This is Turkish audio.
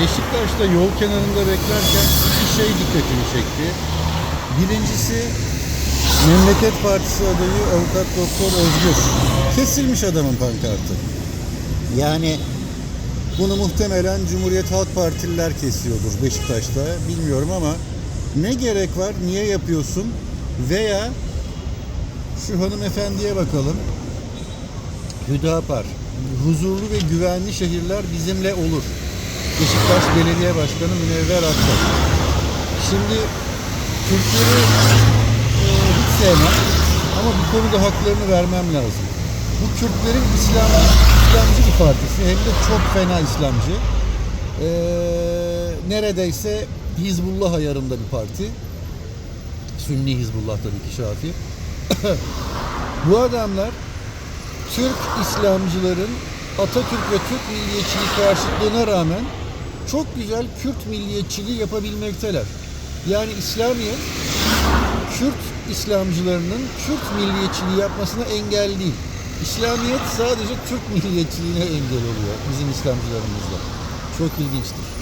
Beşiktaş'ta yol kenarında beklerken iki şey dikkatimi çekti. Birincisi Memleket Partisi adayı Avukat Doktor Özgür. Kesilmiş adamın pankartı. Yani bunu muhtemelen Cumhuriyet Halk Partililer kesiyordur Beşiktaş'ta. Bilmiyorum ama ne gerek var? Niye yapıyorsun? Veya şu hanımefendiye bakalım. Hüdapar. Huzurlu ve güvenli şehirler bizimle olur. Beşiktaş Belediye Başkanı Münevver Aktaş. Şimdi Türkleri e, hiç sevmem ama bu konuda haklarını vermem lazım. Bu Kürtlerin İslam, İslamcı bir partisi hem de çok fena İslamcı. E, neredeyse Hizbullah ayarında bir parti. Sünni Hizbullah tabii ki Şafi. bu adamlar Türk İslamcıların Atatürk ve Türk milliyetçiliği karşıtlığına rağmen çok güzel Kürt milliyetçiliği yapabilmekteler. Yani İslamiyet Kürt İslamcılarının Kürt milliyetçiliği yapmasına engel değil. İslamiyet sadece Türk milliyetçiliğine engel oluyor bizim İslamcılarımızla. Çok ilginçtir.